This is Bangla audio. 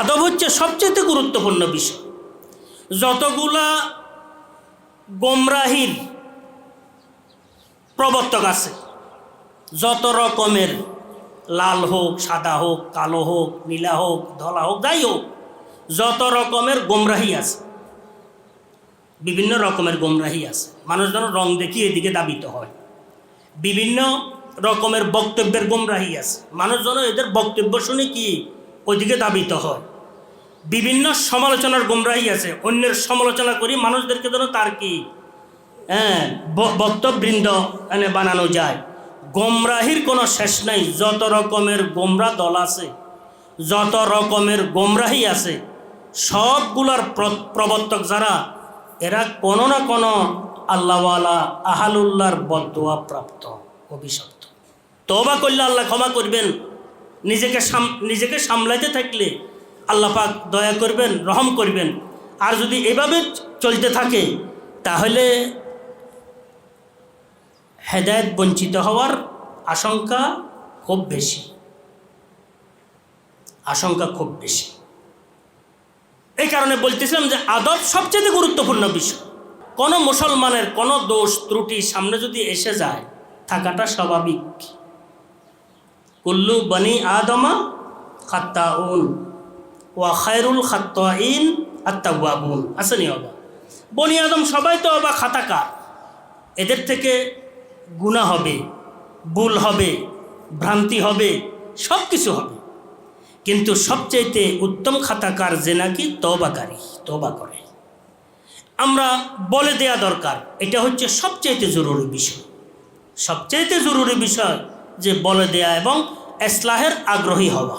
আদব হচ্ছে সবচেয়ে গুরুত্বপূর্ণ বিষয়। যতগুলা গোমরাহির প্রবর্তক আছে, যত রকমের লাল হোক, সাদা হোক, কালো হোক, নীলা হোক, ধলা হোক, যাই হোক, যত রকমের গোমরাহি আছে, বিভিন্ন রকমের গোমরাহি আছে, মানুষ যেন রং দেখি এদিকে দাবিত হয়। বিভিন্ন রকমের বক্তব্যের গোমরাহি আছে, মানুষ যেন এদের বক্তব্য শুনে কি ওইদিকে দাবিত হয়। বিভিন্ন সমালোচনার গোমরাহি আছে। অন্যের সমালোচনা করি মানুষদেরকে যেন তার কি হ্যাঁ বক্তবৃন্দ এনে বানানো যায়। গোমরাহির কোনো শেষ নাই। যত রকমের গোমরা দল আছে, যত রকমের গোমরাহি আছে, সবগুলার প্রবর্তক যারা, এরা কোনো না কোনো আল্লাহওয়ালা আহালুল্লাহর বদোয়া প্রাপ্ত, অভিশপ্ত। তবা করলে আল্লাহ ক্ষমা করবেন। নিজেকে নিজেকে সামলাইতে থাকলে আল্লাহ পাক দয়া করবেন, রহম করবেন। আর যদি এভাবে চলতে থাকে, তাহলে হেদায়ত বঞ্চিত হওয়ার আশঙ্কা খুব বেশি। আশঙ্কা খুব বেশি। এই কারণে বলতেছিলাম যে আদব সবচেয়ে গুরুত্বপূর্ণ বিষয়। কোনো মুসলমানের কোনো দোষ ত্রুটি সামনে যদি এসে যায়, থাকাটা স্বাভাবিক। কুল্লু বনি আদমা খাত্তাউন ওয়া খায়রুল খাত্তাইন আত্তাওয়াবুন। আসেনি অবা বনি আদম সবাই তো অবা খাতাকার। এদের থেকে গুণা হবে, ভুল হবে, ভ্রান্তি হবে সব কিছু হবে। কিন্তু সবচাইতে উত্তম খাতাকার যে নাকি তবাকারী তবা করে। আমরা বলে দেয়া দরকার, এটা হচ্ছে সবচাইতে জরুরি বিষয়। সবচাইতে জরুরি বিষয় যে বলে দেয়া এবং এসলাহের আগ্রহী হওয়া।